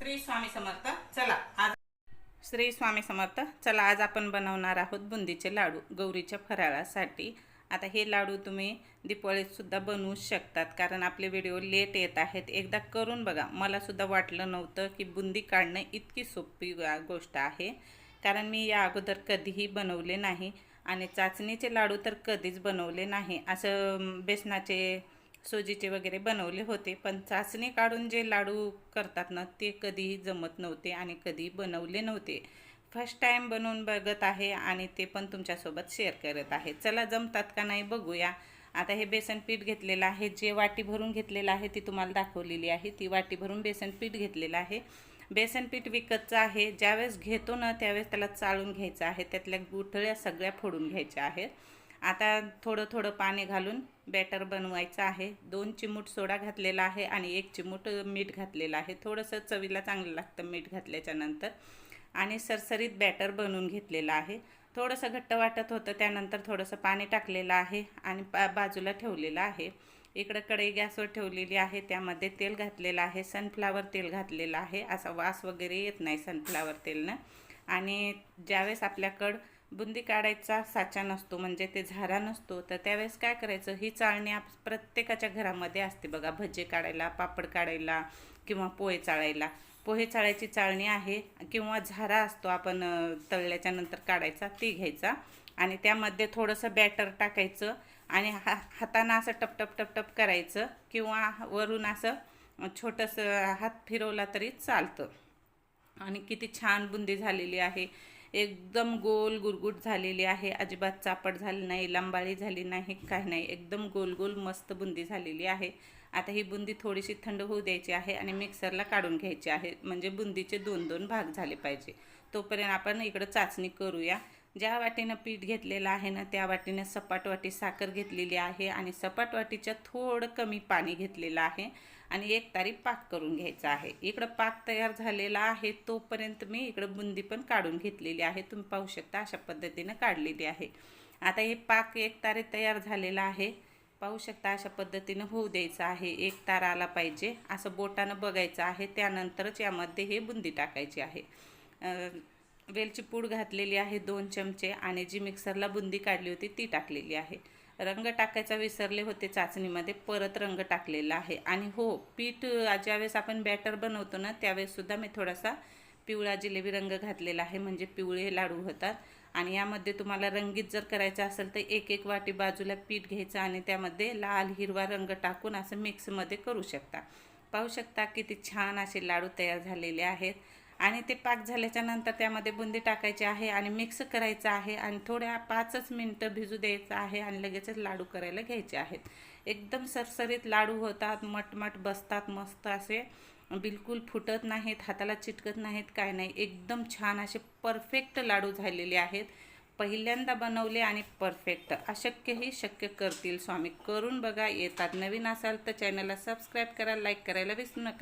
श्री स्वामी समर्थ चला आज श्री स्वामी समर्थ चला आज आपण बनवणार आहोत बुंदीचे लाडू गौरीच्या फराळासाठी. आता हे लाडू तुम्ही दिपाळीतसुद्धा बनवू शकतात कारण आपले व्हिडिओ लेट येत आहेत. एकदा करून बघा मलासुद्धा वाटलं नव्हतं की बुंदी काढणं इतकी सोपी गोष्ट आहे कारण मी या अगोदर कधीही बनवले नाही आणि चाचणीचे लाडू तर कधीच बनवले नाही. असं बेसनाचे सोजीचे वगैरे बनवले होते. पण चाचणी काढून जे लाडू करतात ना ते कधीही जमत नव्हते आणि कधी बनवले नव्हते. फर्स्ट टाईम बनवून बघत आहे आणि ते पण तुमच्यासोबत शेअर करत आहे. चला जमतात का नाही बघूया. आता हे बेसन पीठ घेतलेलं आहे. जे वाटी भरून घेतलेलं आहे ती तुम्हाला दाखवलेली आहे. ती वाटी भरून बेसन पीठ घेतलेलं आहे. बेसन पीठ विकतचं आहे. ज्यावेळेस घेतो ना त्यावेळेस त्याला चाळून घ्यायचं आहे. त्यातल्या गुठळ्या सगळ्या फोडून घ्यायच्या आहेत. आता थोडं थोडं पाणी घालून बॅटर बनवायचं आहे. दोन चिमूट सोडा घातलेला आहे आणि एक चिमूट मीठ घातलेलं आहे. थोडंसं चवीला चांगलं लागतं मीठ घातल्याच्यानंतर आणि सरसरीत बॅटर बनवून घेतलेलं आहे. थोडंसं घट्ट वाटत होतं त्यानंतर थोडंसं पाणी टाकलेलं आहे आणि पा बाजूला ठेवलेलं आहे. इकडं कढई गॅसवर ठेवलेली आहे त्यामध्ये तेल घातलेलं आहे सनफ्लावर तेल घातलेलं आहे. असा वास वगैरे येत नाही सनफ्लावर तेलनं. आणि ज्यावेळेस आपल्याकडं बुंदी काढायचा साचा नसतो म्हणजे ते झारा नसतो तर त्यावेळेस काय करायचं? ही चाळणी आप प्रत्येकाच्या घरामध्ये असते बघा. भजे काढायला पापड काढायला किंवा पोहे चाळायला. पोहे चाळायची चाळणी आहे किंवा झारा असतो आपण तळल्याच्या नंतर काढायचा ती घ्यायचा. आणि त्यामध्ये थोडंसं बॅटर टाकायचं आणि हा हातानं असं टप टप टप टप करायचं किंवा वरून असं छोटंसं हात फिरवला तरी चालतं. आणि किती छान बुंदी झालेली आहे. एकदम गोल गुरगुट झालेली आहे. अजिबात चापट झाली नाही लंबाळी झाली नाही काय नाही. एकदम गोल गोल मस्त बुंदी झालेली आहे. आता ही बुंदी थोडीशी थंड होऊ द्यायची आहे आणि मिक्सरला काढून घ्यायची आहे. म्हणजे बुंदीचे दोन दोन भाग झाले पाहिजे. तोपर्यंत आपण इकडं चाचणी करूया. ज्या वाटीनं पीठ घेतलेलं आहे ना त्या वाटीनं सपाट वाटी साखर घेतलेली आहे आणि सपाट वाटीच्या थोडं कमी पाणी घेतलेलं आहे आणि एक तारी पाक करून घ्यायचा आहे. इकडं पाक तयार झालेला आहे तोपर्यंत मी इकडं बुंदी पण काढून घेतलेली आहे. तुम्ही पाहू शकता अशा पद्धतीनं काढलेली आहे. आता हे पाक एक तारे तयार झालेला आहे. पाहू शकता अशा पद्धतीनं होऊ द्यायचं आहे. एक तार आला पाहिजे. असं बोटानं बघायचं आहे. त्यानंतरच यामध्ये हे बुंदी टाकायची आहे. वेलची पूड घातलेली आहे दोन चमचे आणि जी मिक्सरला बुंदी काढली होती ती टाकलेली आहे. रंग टाकायचा विसरले होते चाचणीमध्ये परत रंग टाकलेला आहे. आणि हो पीठ ज्यावेळेस आपण बॅटर बनवतो ना त्यावेळेससुद्धा मी थोडासा पिवळा जिलेबी रंग घातलेला आहे म्हणजे पिवळे लाडू होतात. आणि यामध्ये तुम्हाला रंगीत जर करायचं असेल तर एक एक वाटी बाजूला पीठ घ्यायचं आणि त्यामध्ये लाल हिरवा रंग टाकून असं मिक्समध्ये करू शकता. पाहू शकता किती छान असे लाडू तयार झालेले आहेत. आणि ते पाक झाल्याच्यानंतर त्यामध्ये बुंदी टाकायची आहे आणि मिक्स करायचं आहे आणि थोड्या पाचच मिनटं भिजू द्यायचं आहे आणि लगेचच लाडू करायला घ्यायचे आहेत. एकदम सरसरीत लाडू होतात मटमट बसतात मस्त असे. बिलकुल फुटत नाहीत हाताला चिटकत नाहीत काय नाही. एकदम छान असे परफेक्ट लाडू झालेले आहेत. पहिल्यांदा बनवले आणि परफेक्ट. अशक्यही शक्य करतील. स्वामी करून बघा. येतात नवीन असाल तर चॅनलला सबस्क्राईब करा लाईक करायला विसरू नका.